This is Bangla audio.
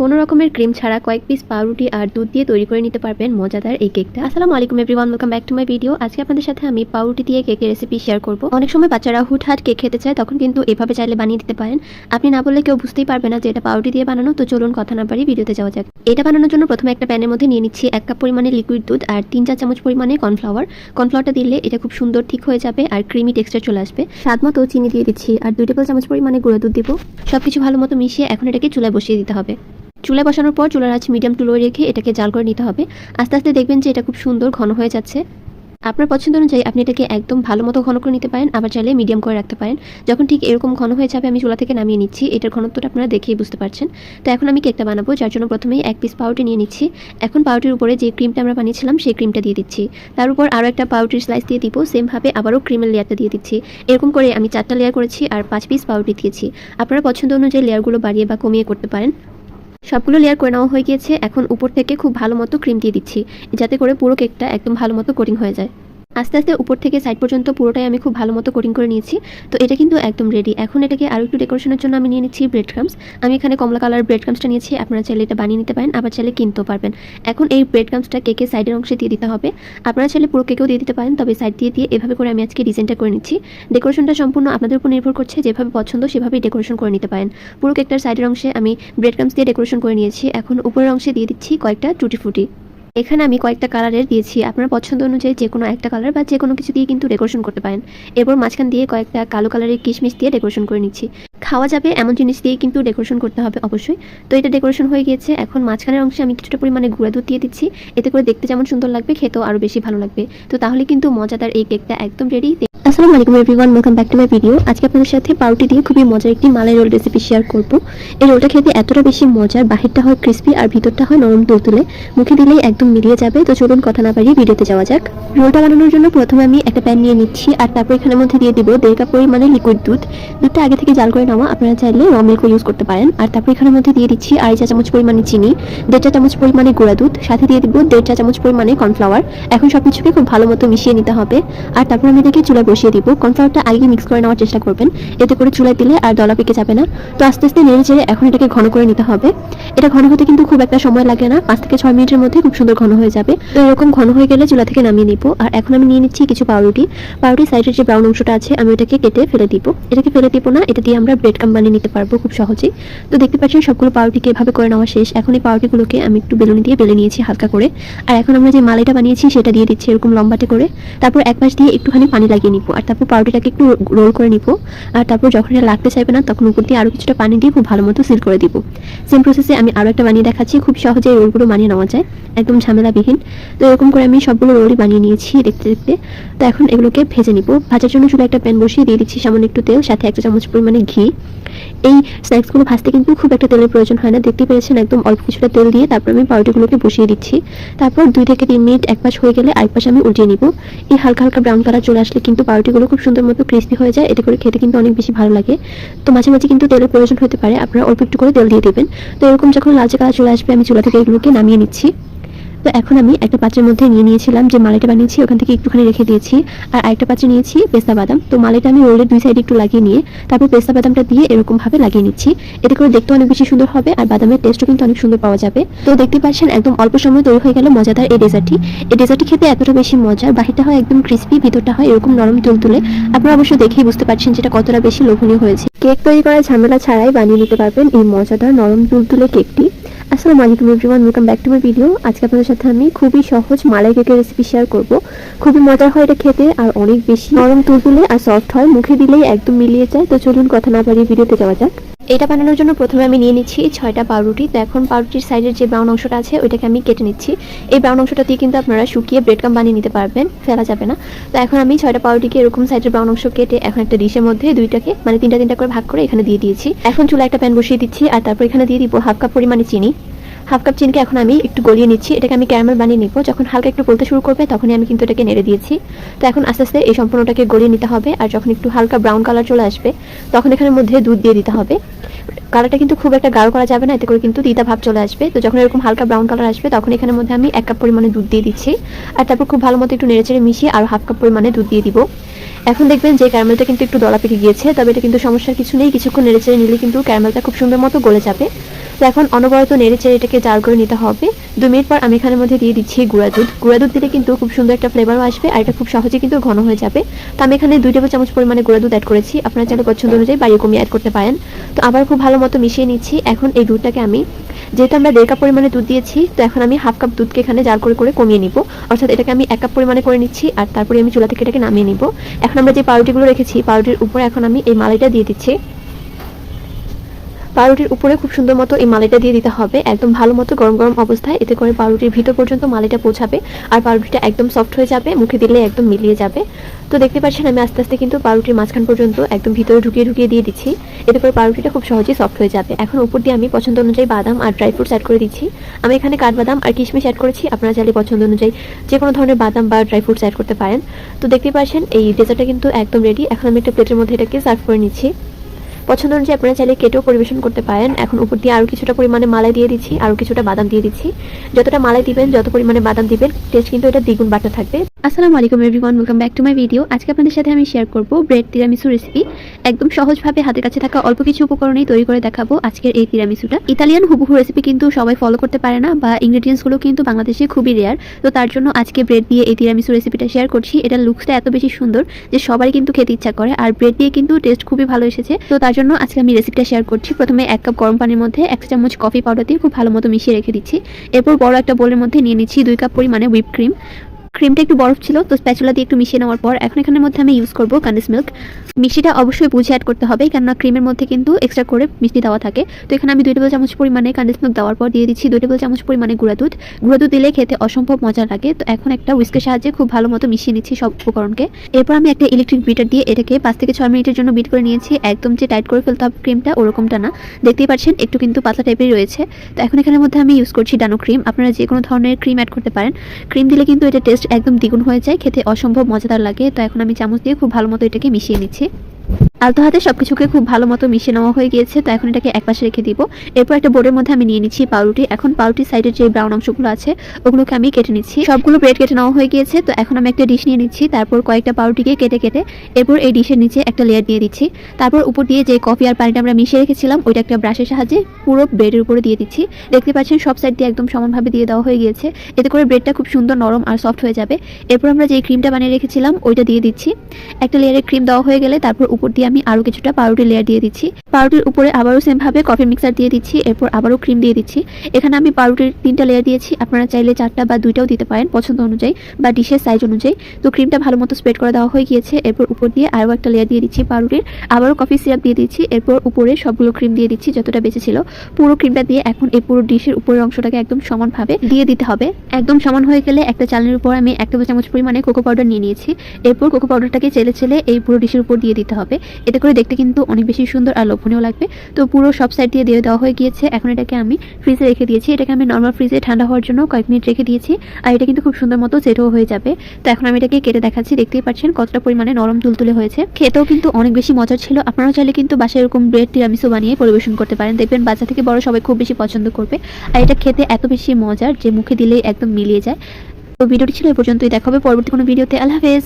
কোনো রকমের ক্রিম ছাড়া কয়েক পিস পাউরুটি আর দুধ দিয়ে তৈরি করে নিতে পারবেন। মজাদার এই কেকটা। আসসালামু আলাইকুম everyone welcome back to my video আজকে আপনাদের সাথে আমি পাউরুটি দিয়ে কেকের রেসিপি শেয়ার করব। অনেক সময় বাচ্চারা হুটহাট কেক খেতে চায়, তখন কিন্তু এভাবে চাইলে বানিয়ে দিতে পারেন। আপনি না বললে কেউ বুঝতেই পারবে না যে এটা পাউরুটি দিয়ে বানানো। তো চলুন কথা না পারি ভিডিওতে যাওয়া যাক। এটা বানানোর জন্য প্রথমে একটা প্যানের মধ্যে নিয়ে নিচ্ছি এক কাপ পরিমাণে লিকুইড দুধ আর তিন চার চামচ পরিমাণে কর্নফ্লাওয়ার কর্নফ্লাওয়ারটা দিলে এটা খুব সুন্দর ঠিক হয়ে যাবে আর ক্রিমি টেক্সচার চলে আসবে। স্বাদ মতো চিনি দিয়ে দিচ্ছি আর দুই টেবিল চামচ পরিমাণে গুঁড়ো দুধ দিব। সবকিছু ভালো মতো মিশিয়ে এখন এটাকে চুলায় বসিয়ে দিতে হবে। চুলায় বসানোর পর চুলার আঁচ মিডিয়াম টু লো রেখে এটাকে জাল করে নিতে হবে। আস্তে আস্তে দেখবেন যে এটা খুব সুন্দর ঘন হয়ে যাচ্ছে। আপনার পছন্দ অনুযায়ী আপনি এটাকে একদম ভালো মতো ঘন করে নিতে পারেন, আবার চাইলে মিডিয়াম করে রাখতে পারেন। যখন ঠিক এরকম ঘন হয়ে যাবে, আমি চুলা থেকে নামিয়ে নিচ্ছি। এটার ঘনত্বটা আপনারা দেখেই বুঝতে পারছেন। তো এখন আমি কেকটা বানাবো, যার জন্য প্রথমেই এক পিস পাউরুটি নিয়ে নিচ্ছি। এখন পাউরুটির উপরে যে ক্রিমটা আমরা বানিয়েছিলাম, সেই ক্রিমটা দিয়ে দিচ্ছি। তার উপর আরও একটা পাউরুটির স্লাইস দিয়ে দিব সেমভাবে আবারও ক্রিমের লেয়ারটা দিয়ে দিচ্ছি। এরকম করে আমি চারটা লেয়ার করেছি আর পাঁচ পিস পাউরুটি দিয়েছি। আপনারা পছন্দ অনুযায়ী লেয়ারগুলো বাড়িয়ে বা কমিয়ে করতে পারেন। সবগুলো লেয়ার করে নেওয়া হয়ে গিয়েছে। এখন উপর থেকে খুব ভালো মতো ক্রিম দিয়ে দিচ্ছি। যাতে করে পুরো কেকটা একদম ভালো মতো কোটিং হয়ে যায়। আস্তে আস্তে উপর থেকে সাইড পর্যন্ত পুরোটাই আমি খুব ভালো মতো কোটিং করে নিয়েছি। তো এটা কিন্তু একদম রেডি এখন এটাকে আরও একটু ডেকোরেশনের জন্য আমি নিয়ে নিচ্ছি ব্রেড ক্রামস আমি এখানে কমলা কালার ব্রেড ক্রামসটা নিয়েছি। আপনারা চাইলে এটা বানিয়ে নিতে পারেন, আবার চাইলে কিনতেও পারবেন। এখন এই ব্রেড ক্রামসটা কেকের সাইডের অংশে দিয়ে দিতে হবে। আপনারা চাইলে পুরো কেকেও দিয়ে দিতে পারেন, তবে সাইড দিয়ে দিয়ে এভাবে করে আমি আজকে ডিজাইনটা করে নিচ্ছি। ডেকোরেশনটা সম্পূর্ণ আপনাদের উপর নির্ভর করছে, যেভাবে পছন্দ সেভাবেই ডেকোরেশন করে নিতে পারেন। পুরো কেকটার সাইডের অংশে আমি ব্রেড ক্রামস দিয়ে ডেকোরেশন করে নিয়েছি। এখন উপরের অংশে দিয়ে দিচ্ছি কয়েকটা টুটি ফুটি এখানে আমি কয়েকটা কালারের দিয়েছি। আপনার পছন্দ অনুযায়ী যে কোনো একটা কালার বা যে কোনো কিছু দিয়ে কিন্তু ডেকোরেশন করতে পারেন। এরপর মাঝখান দিয়ে কয়েকটা কালো কালারের কিশমিশ দিয়ে ডেকোরেশন করে নিচ্ছি। খাওয়া যাবে এমন জিনিস দিয়ে কিন্তু ডেকোরেশন করতে হবে অবশ্যই। তো এটা ডেকোরেশন হয়ে গিয়েছে। এখন মাঝখানের অংশে আমি কিছুটা পরিমাণে গুঁড়া দুধ দিয়ে দিচ্ছি। এতে করে দেখতে যেমন সুন্দর লাগবে, খেতেও আরও বেশি ভালো লাগবে। তো তাহলে কিন্তু মজাদার এই কেকটা একদম রেডি আসসালামু আলাইকুম everyone welcome back to my video আজকে আপনাদের সাথে পাউরুটি দিয়ে খুবই মজার একটি মালাই রোল রেসিপি শেয়ার করব। এই রোলটা খেতে এতটা বেশি মজার, বাহিরটা হয় ক্রিস্পি আর ভিতরটা হয় নরম তুলতুলে মুখে দিলেই একদম মিলিয়ে যাবে। তো চলুন কথা না পারিয়ে ভিডিওতে যাওয়া যাক। রোলটা বানানোর জন্য প্রথমে আমি একটা প্যান নিয়ে নিচ্ছি আর তারপর এখানের মধ্যে দিয়ে দিব দেড় কাপ পরিমাণে লিকুইড দুধ। দুধটা আগে থেকে জাল করে নেওয়া আপনারা চাইলে র মিল্কও ইউজ করতে পারেন। আর তারপর এখানের মধ্যে দিয়ে দিচ্ছি আড়াই চা চামচ পরিমাণে চিনি, দেড় চা চামচ পরিমাণে গুঁড়া দুধ, সাথে দিয়ে দিব দেড় চা চামচ পরিমাণে কর্নফ্লাওয়ার এখন সব কিছুকে খুব ভালো মতো মিশিয়ে নিতে হবে। আর তারপর আমি এটাকে চুলায় বসিয়ে দিব। কর্নফ্লাওয়ারটা আগে মিক্স করে নেওয়ার চেষ্টা করবেন। এতে করে চুলায় দিলে আর দলা পেকে যাবে না। তো আস্তে আস্তে নেড়ে চেড়ে এখন এটাকে ঘন করে নিতে হবে। এটা ঘন হতে কিন্তু খুব একটা সময় লাগে না। পাঁচ থেকে ছয় মিনিটের মধ্যে খুব সুন্দর ঘন হয়ে যাবে। তো এরকম ঘন হয়ে গেলে চুলা থেকে নামিয়ে নিব। আর এখন আমি নিয়ে নিচ্ছি কিছু পাউরুটি। পাউরুটি সাইডের যে ব্রাউন অংশটা আছে, আমি ওটাকে কেটে ফেলে দিব। এটাকে ফেলে দিব না, এটা দিয়ে আমরা ব্রেড কাম বানিয়ে নিতে পারব খুব সহজেই। তো দেখতে পাচ্ছেন, সবগুলো পাউরুটিকে এভাবে করে নেওয়া শেষ। এখন এই পাউরুটিগুলোকে আমি একটু বেলুনি দিয়ে বেলে নিয়েছি হালকা করে। আর এখন আমরা যে মালাইটা বানিয়েছি, সেটা দিয়ে দিচ্ছি এরকম লম্বাটে করে। তারপর এক পাশ দিয়ে একটুখানি পানি লাগিয়ে নিব। আর তারপর পাউরুটিটাকে একটু রোল করে নিব। আর তারপর যখন এটা লাগতে চাইবে না, তখন উপর দিয়ে আরও কিছুটা পানি দিয়ে খুব ভালো মতো সিল করে দিব। সেম প্রসেসে আমি আরও একটা বানিয়ে দেখাচ্ছি। খুব সহজে এই রোলগুলো বানিয়ে নেওয়া যায়। একদম ঝামেলাবিহীন। তো এরকম করে আমি সবগুলো রোলই বানিয়ে নিয়েছি দেখতে দেখতে। তো এখন এগুলোকে ভেজে নিব। ভাজার জন্য শুধু একটা প্যান বসিয়ে দিয়ে দিচ্ছি সামান্য একটু তেল, সাথে একটা চামচ পরিমাণে ঘি। এই স্ন্যাক্সগুলো ভাজতে কিন্তু খুব একটা তেলের প্রয়োজন হয় না। দেখতে পেরেছেন একদম অল্প কিছুটা তেল দিয়ে তারপর আমি পাউরুটিগুলোকে বসিয়ে দিচ্ছি। তারপর দুই থেকে তিন মিনিট এক পাশ হয়ে গেলে আরেক পাশে আমি উল্টিয়ে নিব। এই হালকা হালকা ব্রাউন কালার চলে আসলে কিন্তু পাউরুটিগুলো খুব সুন্দর মতো ক্রিস্পি হয়ে যায়। এতে করে খেতে কিন্তু অনেক বেশি ভালো লাগে। তো মাঝে মাঝে কিন্তু তেলের প্রয়োজন হতে পারে। আপনারা অল্প একটু করে তেল দিয়ে দেবেন। তো এরকম যখন লালচে কালার চলে আসবে, আমি চুলা থেকে এগুলোকে নামিয়ে নিচ্ছি। তো এখন আমি একটা পাত্রের মধ্যে নিয়ে নিয়েছিলাম যে মালাইটা বানিয়েছি, ওখান থেকে একটুখানি রেখে দিয়েছি। আর আরেকটা পাত্রে নিয়েছি পেস্তা বাদাম। তো মালাইটা আমি রোলের দুই সাইডে একটু লাগিয়ে নিয়ে তারপর পেস্তা বাদামটা দিয়ে এরকম ভাবে লাগিয়ে নিচ্ছি। এতে করে দেখতে অনেক বেশি সুন্দর হবে আর বাদামের টেস্টও কিন্তু অনেক সুন্দর পাওয়া যাবে। তো দেখতে পাচ্ছেন একদম অল্প সময় তৈরি হয়ে গেল মজাদার এই ডেজার্টটি এই ডেজার্টটি খেতে এতটা বেশি মজার, বাহিরটা হয় একদম ক্রিস্পি ভিতরটা হয় এরকম নরম তুল তুলে। আপনারা অবশ্যই দেখেই বুঝতে পারছেন যেটা কতটা বেশি লোভনীয় হয়েছে। কেক তৈরি করার ঝামেলা ছাড়াই বানিয়ে নিতে পারবেন এই মজাদার নরম তুলতুলে কেকটি। আসসালামু আলাইকুম everyone welcome back to my video আজকে আপনাদের সাথে আমি খুবই সহজ মালাই কেকের রেসিপি শেয়ার করব। খুবই মজার হয় এটা খেতে আর অনেক বেশি নরম, তুলতুলে আর সফট হয়। মুখে দিলেই একদম মিলিয়ে যায়। তো চলুন কথা না বাড়িয়ে ভিডিওতে যাওয়া যাক। এটা বানানোর জন্য প্রথমে আমি নিয়ে নিচ্ছি ছয়টা পাউরুটি। তো এখন পাউরুটির সাইডের যে ব্রাউন অংশটা আছে, ওইটাকে আমি কেটে নিচ্ছি। এই ব্রাউন অংশটা দিয়ে কিন্তু আপনারা শুকিয়ে ব্রেড কাম বানিয়ে নিতে পারবেন। ফেলা যাবে না। তো এখন আমি ছয়টা পাউরুটিকে এরকম সাইডের ব্রাউন অংশ কেটে এখন একটা ডিশের মধ্যে দুইটাকে মানে তিনটা তিনটা করে ভাগ করে এখানে দিয়ে দিয়েছি। এখন চুলা একটা প্যান বসিয়ে দিচ্ছি আর তারপর এখানে দিয়ে দিব হাফ কাপ পরিমাণে চিনি। হাফ কাপ চিনিকে এখন আমি একটু গলিয়ে নিচ্ছি। এটাকে আমি ক্যারামেল বানিয়ে নিব। যখন হালকা একটু গলতে শুরু করবে, তখনই আমি কিন্তু এটাকে নেড়ে দিয়েছি। তো এখন আস্তে আস্তে এই সম্পূর্ণটাকে গলিয়ে নিতে হবে। আর যখন একটু হালকা ব্রাউন কালার চলে আসবে, তখন এখানের মধ্যে দুধ দিয়ে দিতে হবে। কালারটা কিন্তু খুব একটা গাঢ় করা যাবে না, এতে করে কিন্তু দিতা ভাব চলে আসবে। তো যখন এরকম হালকা ব্রাউন কালার আসবে, তখন এখানের মধ্যে আমি এক কাপ পরিমাণে দুধ দিয়ে দিচ্ছি। আর তারপর খুব ভালো মতো একটু নেড়েচেড়ে মিশিয়ে আর হাফ কাপ পরিমাণে দুধ দিয়ে দিব। এখন দেখবেন যে ক্যারামেলটা কিন্তু একটু দলা পেকে গিয়েছে, তবে এটা কিন্তু সমস্যার কিছু নেই। কিছুক্ষণ নেড়ে চেড়ে নিলে কিন্তু ক্যারামেলটা খুব সুন্দর মতো গলে যাবে। তো এখন অনবরত নেড়ে চেড়ে এটাকে জাল করে নিতে হবে। দু মিনিট পর আমি এখানের মধ্যে দিয়ে দিচ্ছি গুঁড়া দুধ। গুঁড়া দুধ দিলে কিন্তু খুব সুন্দর একটা ফ্লেভারও আসবে আর এটা খুব সহজে কিন্তু ঘন হয়ে যাবে। তো আমি এখানে দুই টেবিল চামচ পরিমাণে গুঁড়া দুধ অ্যাড করেছি। আপনারা চাইলে পছন্দ অনুযায়ী বাড়িয়ে কমিয়ে অ্যাড করতে পারেন। তো আবার খুব ভালো মতো মিশিয়ে নিচ্ছি। এখন এই দুধটাকে আমি, যেহেতু আমরা দেড় কাপ পরিমাণে দুধ দিয়েছি, তো এখন আমি হাফ কাপ দুধকে এখানে জাল করে করে কমিয়ে নিব। অর্থাৎ এটাকে আমি এক কাপ পরিমাণে করে নিচ্ছি আর তারপরে আমি চুলা থেকে এটাকে নামিয়ে নিব। এখন আমরা যে পাউরুটিগুলো রেখেছি পাউরুটির উপরে এখন আমি এই মালাইটা দিয়ে দিচ্ছি। পাউরুটির উপরে খুব সুন্দর মতো এই মালাইটা দিয়ে দিতে হবে। একদম ভালো মতো গরম গরম অবস্থায়, এতে করে পাউরুটির ভিতর পর্যন্ত মালাইটা পৌঁছাবে আর পাউরুটিটা একদম সফট হয়ে যাবে, মুখে দিলে একদম মিলিয়ে যাবে। তো দেখতে পাচ্ছেন আমি আস্তে আস্তে কিন্তু পাউরুটির মাঝখান পর্যন্ত একদম ভিতরে ঢুকিয়ে ঢুকিয়ে দিয়ে দিচ্ছি। এতে করে পাউরুটিটা খুব সহজেই সফট হয়ে যাবে। এখন উপর দিয়ে আমি পছন্দ অনুযায়ী বাদাম আর ড্রাই ফ্রুটস অ্যাড করে দিচ্ছি। আমি এখানে কাঠবাদাম আর কিশমিশ অ্যাড করেছি, আপনারা চাইলে পছন্দ অনুযায়ী যে কোনো ধরনের বাদাম বা ড্রাই ফ্রুটস অ্যাড করতে পারেন। তো দেখতে পাচ্ছেন এই ডেজার্টটা কিন্তু একদম রেডি এখন আমি একটা প্লেটের মধ্যে এটাকে সার্ভ করে নিচ্ছি। পছন্দ অনুযায়ী আপনারা চাইলে কেটেও পরিবেশন করতে পারেন। এখন উপর দিয়ে আরও কিছুটা পরিমাণে মালাই দিয়ে দিচ্ছি আরও কিছুটা বাদাম দিয়ে দিচ্ছি। যতটা মালাই দিবেন, যত পরিমাণে বাদাম দিবেন টেস্ট কিন্তু এটা দ্বিগুণ বাটা থাকবে। আসসালামু আলাইকুম everyone welcome back to my video আজকে আপনাদের সাথে আমি শেয়ার করব ব্রেড তিরামিসু রেসিপি একদম সহজভাবে হাতের কাছে থাকা অল্প কিছু উপকরণেই তৈরি করে দেখাবো আজকের এই তিরামিসুটা ইতালিয়ান হুবহু রেসিপি কিন্তু সবাই ফলো করতে পারে না বা ইনগ্রেডিয়েন্টসগুলো কিন্তু বাংলাদেশে খুবই রেয়ার তো তার জন্য আজকে ব্রেড দিয়ে এই তিরামিসু রেসিপিটা শেয়ার করছি। এটার লুকসটা এত বেশি সুন্দর যে সবারই কিন্তু খেতে ইচ্ছা করে। আর ব্রেড দিয়ে কিন্তু টেস্ট খুবই ভালো এসেছে। তো তার জন্য আজকে আমি রেসিপিটা শেয়ার করছি। প্রথমে এক কাপ গরম পানির মধ্যে এক চামচ কফি পাউডার দিয়ে খুব ভালো মতো মিশিয়ে রেখে দিচ্ছি। এরপর বড় একটা বোলের মধ্যে নিয়ে নিচ্ছি দুই কাপ পরিমাণে হুইপ ক্রিম ক্রিমটা একটু বরফ ছিল, তো স্প্যাচুলা দিয়ে একটু মিশিয়ে নেওয়ার পর এখন এখানের মধ্যে আমি ইউজ করব কান্ডিস মিল্ক মিষ্টিটা অবশ্যই বুঝে অ্যাড করতে হবে, কেননা ক্রিমের মধ্যে কিন্তু এক্সট্রা করে মিষ্টি দেওয়া থাকে। তো এখানে আমি দুই টেবিল চামচ পরিমাণে কান্ডিস মিল্ক দেওয়ার পর দিয়ে দিচ্ছি, দুই টেবিল চামচ পরিমাণে গুঁড়া দুধ। গুঁড়া দুধ দিলে খেতে অসম্ভব মজা লাগে। তো এখন একটা উইস্কের সাহায্যে খুব ভালো মতো মিশিয়ে নিচ্ছি সব উপকরণকে। এরপর আমি একটা ইলেকট্রিক বিটার দিয়ে এটাকে পাঁচ থেকে ছয় মিনিটের জন্য বিট করে নিয়েছি। একদম যে টাইট করে ফেলতে হবে ক্রিমটা ওরকমটা না। দেখতেই পাচ্ছেন, একটু কিন্তু পাতলা টাইপের রয়েছে। তো এখন এখানের মধ্যে আমি ইউজ করছি ডানো ক্রিম আপনারা যে কোনো ধরনের ক্রিম অ্যাড করতে পারেন। ক্রিম দিলে কিন্তু এটা টেস্ট একদম দ্বিগুণ হয়ে যায়, খেতে অসম্ভব মজাদার লাগে। তো এখন আমি চামচ দিয়ে খুব ভালো মতো এটাকে মিশিয়ে নিচ্ছি। আলতো হাতে সবকিছুকে খুব ভালো মতো মিশিয়ে নেওয়া হয়ে গিয়েছে, তো এখন এটাকে একপাশে রেখে দিব। এরপর একটা বোর্ডের মধ্যে আমি নিয়ে নিচ্ছি পাউরুটি। এখন পাউরুটির সাইডের যে ব্রাউন অংশগুলো আছে, ওগুলোকে আমি কেটে নিচ্ছি। সবগুলো ব্রেড কেটে নেওয়া হয়ে গিয়েছে, তো এখন আমি একটা ডিশ নিয়ে নিচ্ছি, তারপর কয়েকটা পাউরুটিকে কেটে কেটে এরপর এই ডিশের নিচে একটা লেয়ার দিয়ে দিচ্ছি। তারপর উপর দিয়ে যে কফি আর পানিটা আমরা মিশিয়ে রেখেছিলাম, ওইটা একটা ব্রাশের সাহায্যে পুরো ব্রেডের উপরে দিয়ে দিচ্ছি। দেখতে পাচ্ছেন সব সাইড দিয়ে একদম সমানভাবে দিয়ে দেওয়া হয়ে গিয়েছে। এতে করে ব্রেডটা খুব সুন্দর নরম আর সফট হয়ে যাবে। এরপর আমরা যে ক্রিমটা বানিয়ে রেখেছিলাম, ওইটা দিয়ে দিচ্ছি। একটা লেয়ারে ক্রিম দেওয়া হয়ে গেলে তারপর উপর দিয়ে আমি আরও কিছুটা পাউরুটি লেয়ার দিয়ে দিচ্ছি। পাউরুটির উপরে আবারও সেম ভাবে কফি মিক্সার দিয়ে দিচ্ছি, এরপর আবারও ক্রিম দিয়ে দিচ্ছি। এখানে আমি পাউরুটির তিনটা লেয়ার দিয়েছি, আপনারা চাইলে চারটা বা দুইটাও দিতে পারেন পছন্দ অনুযায়ী বা ডিশের সাইজ অনুযায়ী। তো ক্রিমটা ভালো মতো স্প্রেড করে দেওয়া হয়ে গিয়েছে, এরপর উপর দিয়ে আরও একটা লেয়ার দিয়ে দিচ্ছি পাউরুটির। আবারও কফি সিরাপ দিয়ে দিচ্ছি, এরপর উপরে সবগুলো ক্রিম দিয়ে দিচ্ছি, যতটা বেঁচে ছিল। পুরো ক্রিমটা দিয়ে এখন এই পুরো ডিশের উপরের অংশটাকে একদম সমানভাবে দিয়ে দিতে হবে। একদম সমান হয়ে গেলে একটা চালনির উপর আমি এক টেবিল চামচ পরিমাণে কোকো পাউডার নিয়ে নিয়েছি। এরপর কোকো পাউডারটাকে চেলে চেলে এই পুরো ডিশের উপর দিয়ে দিতে হবে। এতে করে দেখতে কিন্তু অনেক বেশি সুন্দর আর লোভনীয় লাগবে। তো পুরো সব সাইড দিয়ে দিয়ে দেওয়া হয়ে গিয়েছে। এখন এটাকে আমি ফ্রিজে রেখে দিয়েছি। এটাকে আমি নর্মাল ফ্রিজে ঠান্ডা হওয়ার জন্য কয়েক মিনিট রেখে দিয়েছি। আর এটা কিন্তু খুব সুন্দর মতো সেটও হয়ে যাবে। তো এখন আমি এটাকে কেটে দেখাচ্ছি। দেখতেই পাচ্ছেন কতটা পরিমাণে নরম তুলতুলে হয়েছে। খেতেও কিন্তু অনেক বেশি মজার ছিল। আপনারাও চাইলে কিন্তু বাসায় এরকম ব্রেড তিরামিসু বানিয়ে পরিবেশন করতে পারেন। দেখবেন বাচ্চা থেকে বড় সবাই খুব বেশি পছন্দ করবে। আর এটা খেতে এত বেশি মজার যে মুখে দিলেই একদম মিলিয়ে যায়। তো ভিডিওটি ছিল এই পর্যন্তই। দেখা হবে পরবর্তী কোনো ভিডিওতে। আল্লাহ হাফেজ।